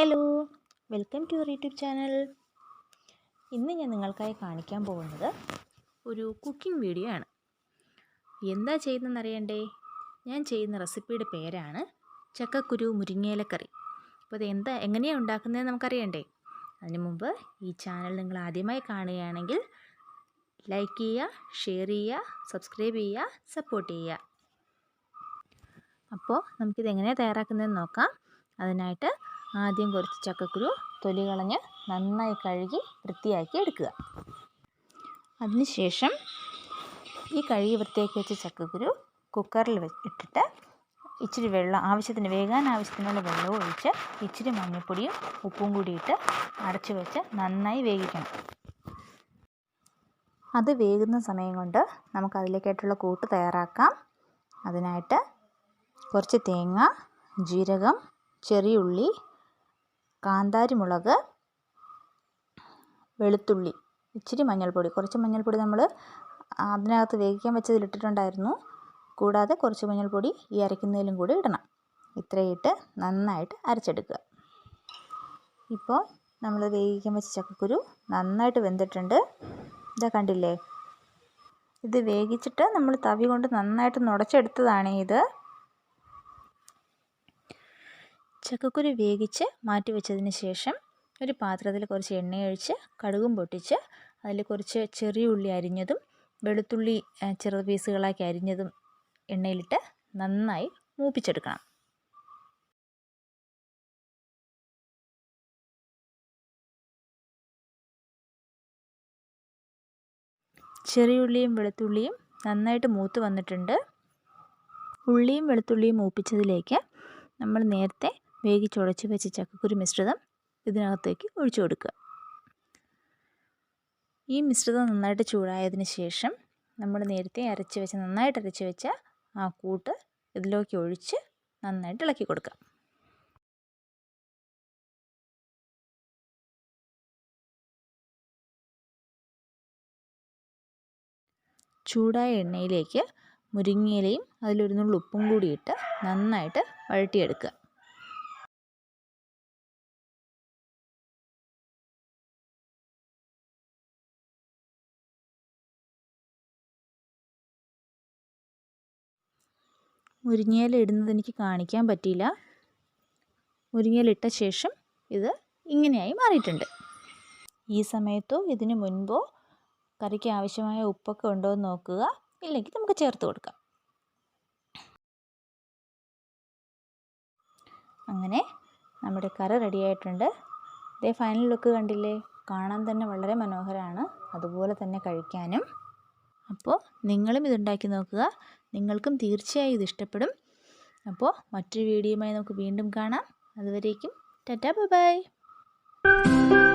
Hello welcome to YouTube channel. ഇന്ന് ഞാൻ നിങ്ങൾക്കായി കാണിക്കാൻ പോകുന്നത് ഒരു കുക്കിംഗ് വീഡിയോ ആണ്. എന്താ ചെയ്യുന്നതെന്ന് അറിയണ്ടേ ഞാൻ ചെയ്യുന്ന റെസിപ്പിയുടെ പേരാണ് ചക്കക്കുരു മുരിങ്ങയിലക്കറി. അപ്പോൾ അത് എന്താ എങ്ങനെയാണ് ഉണ്ടാക്കുന്നതെന്ന് നമുക്കറിയണ്ടേ? അതിന് മുമ്പ് ഈ ചാനൽ നിങ്ങൾ ആദ്യമായി കാണുകയാണെങ്കിൽ ലൈക്ക് ചെയ്യുക ഷെയർ ചെയ്യുക സബ്സ്ക്രൈബ് ചെയ്യുക സപ്പോർട്ട് ചെയ്യുക. അപ്പോൾ നമുക്കിത് എങ്ങനെയാണ് തയ്യാറാക്കുന്നതെന്ന് നോക്കാം. അതിനായിട്ട് ആദ്യം കുറച്ച് ചക്കക്കുരു തൊലി കളഞ്ഞ് നന്നായി കഴുകി വൃത്തിയാക്കി എടുക്കുക. അതിനുശേഷം ഈ കഴുകി വൃത്തിയാക്കി വെച്ച ചക്കക്കുരു കുക്കറിൽ ഇട്ടിട്ട് ഇച്ചിരി വെള്ളം ആവശ്യത്തിന് വേകാൻ ആവശ്യത്തിനുള്ള വെള്ളവും ഒഴിച്ച് ഇച്ചിരി മഞ്ഞൾപ്പൊടിയും ഉപ്പും കൂടിയിട്ട് അടച്ചു വെച്ച് നന്നായി വേവിക്കണം. അത് വേകുന്ന സമയം കൊണ്ട് നമുക്ക് അതിലേക്കായിട്ടുള്ള കൂട്ട് തയ്യാറാക്കാം. അതിനായിട്ട് കുറച്ച് തേങ്ങ ജീരകം ചെറിയ ഉള്ളി കാന്താരി മുളക് വെളുത്തുള്ളി ഇച്ചിരി മഞ്ഞൾപ്പൊടി. കുറച്ച് മഞ്ഞൾപ്പൊടി നമ്മൾ അതിനകത്ത് വേവിക്കാൻ വെച്ചതിൽ ഇട്ടിട്ടുണ്ടായിരുന്നു. കൂടാതെ കുറച്ച് മഞ്ഞൾപ്പൊടി ഈ അരയ്ക്കുന്നതിലും കൂടി ഇടണം. ഇത്രയിട്ട് നന്നായിട്ട് അരച്ചെടുക്കുക. ഇപ്പോൾ നമ്മൾ വേവിക്കാൻ വെച്ച ചക്കക്കുരു നന്നായിട്ട് വെന്തിട്ടുണ്ട്. ഇതാ കണ്ടില്ലേ? ഇത് വേവിച്ചിട്ട് നമ്മൾ തവി കൊണ്ട് നന്നായിട്ട് നുടച്ചെടുത്തതാണ് ഇത്. ചക്കക്കുരു വേവിച്ച് മാറ്റി വെച്ചതിന് ശേഷം ഒരു പാത്രത്തിൽ കുറച്ച് എണ്ണയൊഴിച്ച് കടുകും പൊട്ടിച്ച് അതിൽ കുറച്ച് ചെറിയ ഉള്ളി അരിഞ്ഞതും വെളുത്തുള്ളി ചെറു പീസുകളാക്കി അരിഞ്ഞതും എണ്ണയിലിട്ട് നന്നായി മൂപ്പിച്ചെടുക്കണം. ചെറിയ ഉള്ളിയും വെളുത്തുള്ളിയും നന്നായിട്ട് മൂത്ത് വന്നിട്ടുണ്ട്. ഉള്ളിയും വെളുത്തുള്ളിയും മൂപ്പിച്ചതിലേക്ക് നമ്മൾ നേരത്തെ വേവിച്ചുടച്ച് വെച്ച ചക്കക്കുരു മിശ്രിതം ഇതിനകത്തേക്ക് ഒഴിച്ചു കൊടുക്കുക. ഈ മിശ്രിതം നന്നായിട്ട് ചൂടായതിന് ശേഷം നമ്മൾ നേരത്തെ അരച്ച് വെച്ച് നന്നായിട്ട് അരച്ച് വെച്ച ആ കൂട്ട് ഇതിലേക്ക് ഒഴിച്ച് നന്നായിട്ട് ഇളക്കി കൊടുക്കുക. ചൂടായ എണ്ണയിലേക്ക് മുരിങ്ങയിലയും അതിലൊരു നുള്ളുപ്പും ഉപ്പും കൂടി ഇട്ട് നന്നായിട്ട് വഴട്ടിയെടുക്കുക മുരിങ്ങയില ഇടുന്നത് എനിക്ക് കാണിക്കാൻ പറ്റിയില്ല. മുരിങ്ങയില ഇട്ട ശേഷം ഇത് ഇങ്ങനെയായി മാറിയിട്ടുണ്ട്. ഈ സമയത്തോ ഇതിന് മുൻപോ കറിക്ക് ആവശ്യമായ ഉപ്പൊക്കെ ഉണ്ടോ എന്ന് നോക്കുക. ഇല്ലെങ്കിൽ നമുക്ക് ചേർത്ത് കൊടുക്കാം. അങ്ങനെ നമ്മുടെ കറി റെഡിയായിട്ടുണ്ട് ഇതേ ഫൈനൽ ലുക്ക് കണ്ടില്ലേ? കാണാൻ തന്നെ വളരെ മനോഹരമാണ്. അതുപോലെ തന്നെ കഴിക്കാനും. അപ്പോൾ നിങ്ങളും ഇതുണ്ടാക്കി നോക്കുക. നിങ്ങൾക്കും തീർച്ചയായും ഇത് ഇഷ്ടപ്പെടും. അപ്പോൾ മറ്റൊരു വീഡിയോയുമായി നമുക്ക് വീണ്ടും കാണാം. അതുവരേക്കും ടാറ്റാ ബൈ ബൈ.